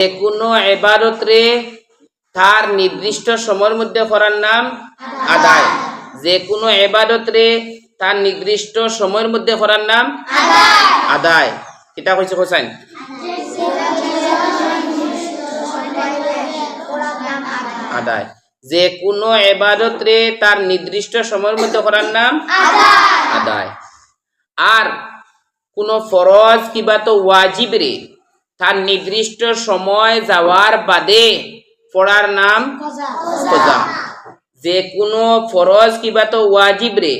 যে কোনো এবাদতরে তার নির্দিষ্ট সময়ের মধ্যে করার নাম আদায়। যে কোনো এবাদতরে তার নির্দিষ্ট সময়ের মধ্যে করার নাম আদায়। কিতা কইছে হোসেন আদায়। যে কোনো এবাদতরে তার নির্দিষ্ট সময়ের মধ্যে করার নাম আদায়। আর কোনো ফরজ কিবা তো ওয়াজিব রে। তার নির্দিষ্ট সময় যাওয়ার বাদে পড়ার নাম কজা যে কোনো ফরজ কিবা তো ওয়াজিব রে।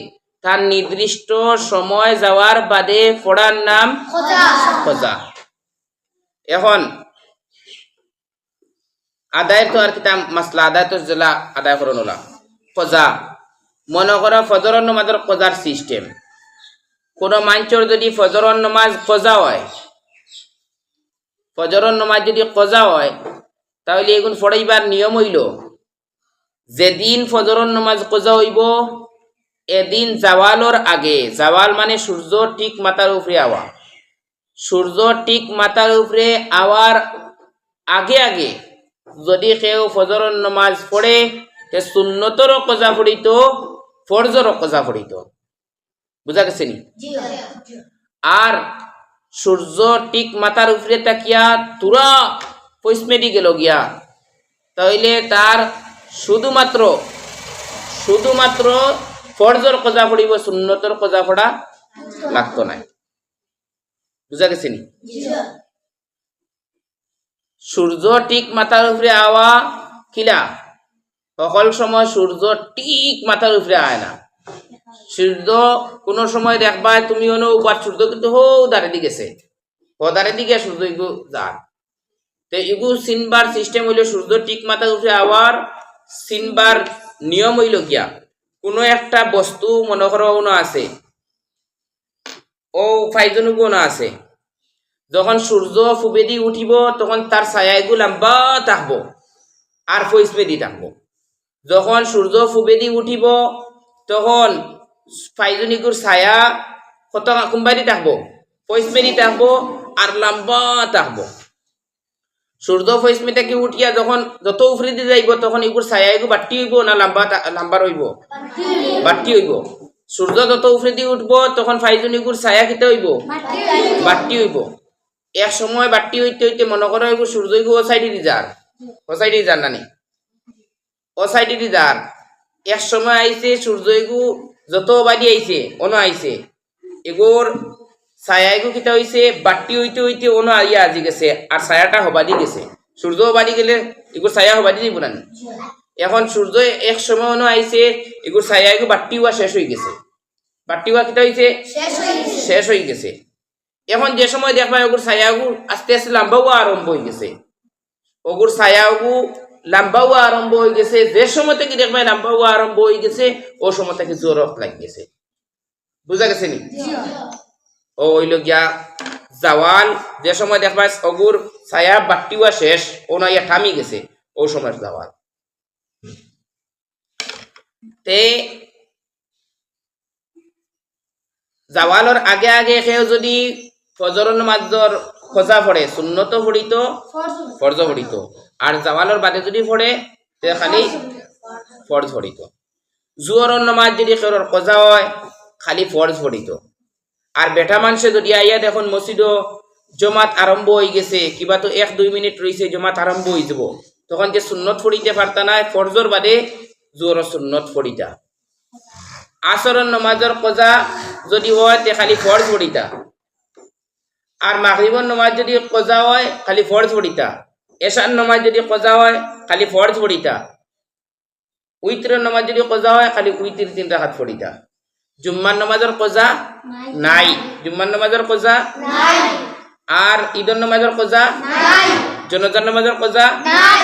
তার নির্দিষ্ট সময় যাওয়ার বাদে পড়ার নাম কজা এখন আদায় তো আর কিতা মাসলা আদায় তো জেলা আদায় করো নোলা। কজা মনে করো ফজর নমাজের কজার সিস্টেম কোনো মাঞ্চর যদি ফজরন নমাজ কজা হয় ফজরন নমাজ যদি কজা হয় তাহলে এগুন ফড়াইবার নিয়ম হইল যেদিন ফজরন নমাজ কজা হইব এদিন জাওয়ালর আগে জাওয়াল মানে সূর্য ঠিক মাথার উপরে আওয়া। সূর্য ঠিক মাথার উপরে আওয়ার আগে আগে যদি কেউ ফজরন নমাজ পড়ে তে সুন্নতরও কজা পড়িত ফরজরও কজা পড়িত। বুঝা গেছে নি? আর সূর্য ঠিক মাথার উপরে তাকিয়া তুরা পৈসমেডি গেল গিয়া। তাইলে তার শুধুমাত্র শুধুমাত্র ফরজর কজা পড়িব, সুন্নতর কজা পড়া লাগতো নাই। বুঝা গেছে নি? সূর্য ঠিক মাথার উপরে আওয়া কিলা? সকল সময় সূর্য ঠিক মাথার উপরে আয় না। সূর্য কোনো সময় দেখবা তুমি অনু উপার সূর্য কিন্তু হো দাঁড়ে দি গেছে। ও দাঁড়ে দিকে সূর্য ইগু যার। তো ইগু সিনবার সিস্টেম হইল সূর্য ঠিক মাথার উঠে আবার সিনবার নিয়ম হইল গিয়া কোনো একটা বস্তু মনে করো আছে, ও ফাইজনু কোনো আছে। যখন সূর্য ফুবেদি উঠিব, তখন তার ছায়াগুলো লম্বা থাকব, আর ফৈসমেদি থাকব। যখন সূর্য ফুবেদি উঠিব, তখন ফাইজনিকুর ছায়া কত কোনবাদি থাকব? ফৈসমেদি থাকব আর লম্বা থাকব। সূর্য ফৈসমি থেকে উঠিয়া যখন যত উফরি দিয়ে যাইব তখন এগুর ছায়া এগু বাট্টি হইব না লম্বা লম্বা রইব? বাট্টি হইব। সূর্য যত উফরি দিয়ে উঠবো তখন ফাইজনিকুর ছায়া খেতে হইব? বাট্টি হইব। এক সময় বাট্টি হইতে হইতে মনে করো এগু সূর্য এগু ও সাইডে দি যার। ও সাইডে যার নানি? ও সাইডে যার। এক সময় আইছে সূর্য এগু যত বাড়ি আইছে অন আইছে। এগুর ছায়া এগু কিতা হইছে বাট্টি হইতে হইতে অন আইয়া আজি গেছে আর ছায়াটা হবাদি গেছে। সূর্য বাড়ি গেলে এগুর ছায়া হবাদি দিব না এখন সূর্য এক সময় অন আইছে এগুর ছায়া এগু বাট্টি হওয়া শেষ হয়ে গেছে। বাট্টি হওয়া কিতা হইছে? শেষ হয়ে গেছে। এখন যে সময় দেখবা ওগুর ছায়াগু আস্তে আস্তে লম্বা হওয়া আরম্ভ হয়ে গেছে ওগুর ছায়াগু লম্বা হওয়া আরম্ভ হয়ে গেছে যে সময় থেকে দেখবা লম্বা হওয়া আরম্ভ হয়ে গেছে ও সময় থেকে জোরক লাগ গেছে বুঝা গেছে নি? ও হইল গিয়া জাওয়াল যে সময় দেখবা ওগুর ছায়া বাট্টি হওয়া শেষ ও না ইয়া থামি গেছে ও সময়ের জাওয়াল তে জাওয়ালর আগে আগে কেউ যদি ফজর নামাজর খোঁজা পড়ে সুন্নত পড়িত ফরজ পড়িত আর জাওয়ালর বাদে যদি পড়ে তে খালি ফরজ পড়িত জুয়রর নামাজ যদি কেউর খোঁজা হয় খালি ফরজ পড়িত আর বেটা মানুষে যদি আইয়া দেখুন মসজিদ জমাত আরম্ভ হয়ে গেছে কিবা তো এক দুই মিনিট রয়েছে জমাত আরম্ভ হয়ে যাব। তখন যে সুন্নত পড়িতে পারতা না ফরজর বাদে জোর সুন্নত পড়িতা আসরের নমাজের কজা যদি হয় তে খালি ফরজ পড়িতা আর মাগরিবর নমাজ যদি কজা হয় খালি ফরজ পড়িতা। এশার নমাজ যদি কজা হয় খালি ফরজ পড়িতা। উইত্রের নমাজ যদি কজা হয় খালি উইত্রির তিন রাখাত পড়িতা। জুম্মার নমাজের কজা? নাই। জুম্মার নমাজের কজা? আর ঈদর নমাজের কজা? জনজার নমাজের কজা? নাই।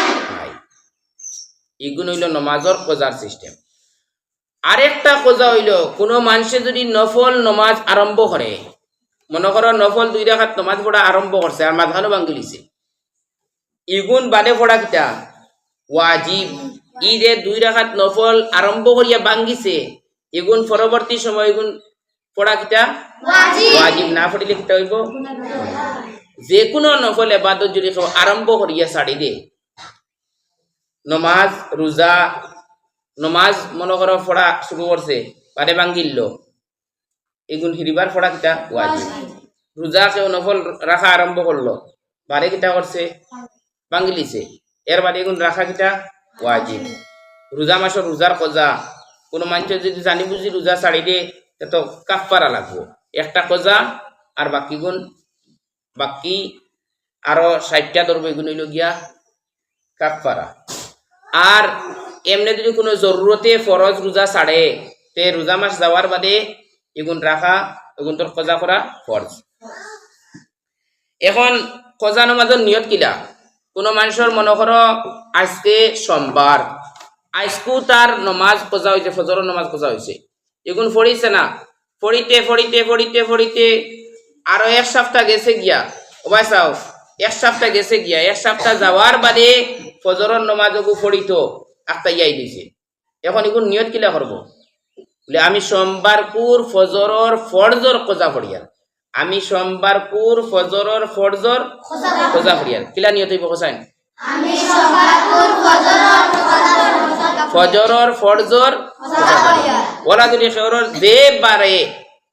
এগুলো হইল নমাজর কজার সিস্টেম। আরেকটা কোজা হইল কোনো মানুষে যদি নফল নমাজ আরম্ভ করে মনে করো নফল দুই রাখাত নমাজ পড়া আরম্ভ করছে আর মাঝখানো ভাঙ্গিলিছে ইগুন বাদে পড়া কিতা? ওয়াজিব ই যে দুই রাখাত নফল আরম্ভ করিয়া ভাঙ্গিছে এগুন পরবর্তী সময় এগুন পড়া কিতা? ওয়াজিব না পড়িলে কিতা হইব? যে কোনো নফল এবাদত যদি আরম্ভ করিয়া ছাড়ি দে নমাজ রোজা নমাজ মনে করো ফড়া শুরু করছে বাদে ভাঙ্গিল্ল এগুন হিরিবার ফড়া কিতা ওয়াজিব রোজা কেউ নফল রাখা আরম্ভ করল বারে কিতা করছে ভাঙ্গিলিছে এর বাদে এগুন রাখা কিতা ওয়াজিব রোজা মাসের রোজার কজা। কোনো মানুষের যদি জানি বুঝি রোজা ছাড়ি দে তো কাপ পারা লাগবো। একটা কজা আর বাকি গুণ বাকি আরও ষাটটা ধরবো এগুলো হইল গিয়া কাপ পারা আর এমনি যদি কোনো জরুরতে ফরজ রোজা ছাড়ে তে রোজা মাস যাওয়ার বাদে এগুন রাখা এগুন তোর কজা করা ফরজ। এখন কজা নমাজের নিয়ত কিলা? কোনো মানুষের মনে করো আজকে সোমবার আজকু তার নমাজ কজা হয়েছে ফজর নমাজ কজা হয়েছে এগুন ফড়িছে না? ফড়িতে ফড়িতে ফড়িতে ফড়িতে আরও এক সপ্তাহ গেছে গিয়া। ওবাই চাও, এক সপ্তাহ গেছে গিয়া। এক সপ্তাহ যাওয়ার বাদে ফজরের নমাজকু ফড়িত একটা ইয়াই দিছে। এখন এগুন নিয়ত কিলা করব বলে আমি সোমবারপুর ফজরর ফরজর কজা ফড়িয়ার আমি সোমবারপুর ফজরর ফরজর কজা ফড়িয়ার কিলা নিয়ত হইব কোসাইন ফজরর ফরজর ওরা যদি সেওর যে বারে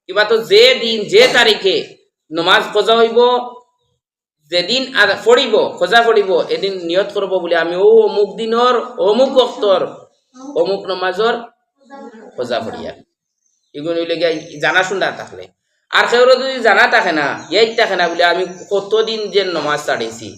কিবা তো যে দিন যে তারিখে নমাজ কজা হইব যেদিন ফড়িব খোঁজা ফড়িব এদিন নিয়ত করব বলে আমি ও অমুক দিনর অমুক বক্তর অমুক নমাজর খোঁজা ফড়িয়া এগুলো হইলে জানা শুনা থাকলে আর কেউ যদি জানা থাকে না এই থাকে না বলে আমি কতদিন যে নমাজ ছাড়িয়েছি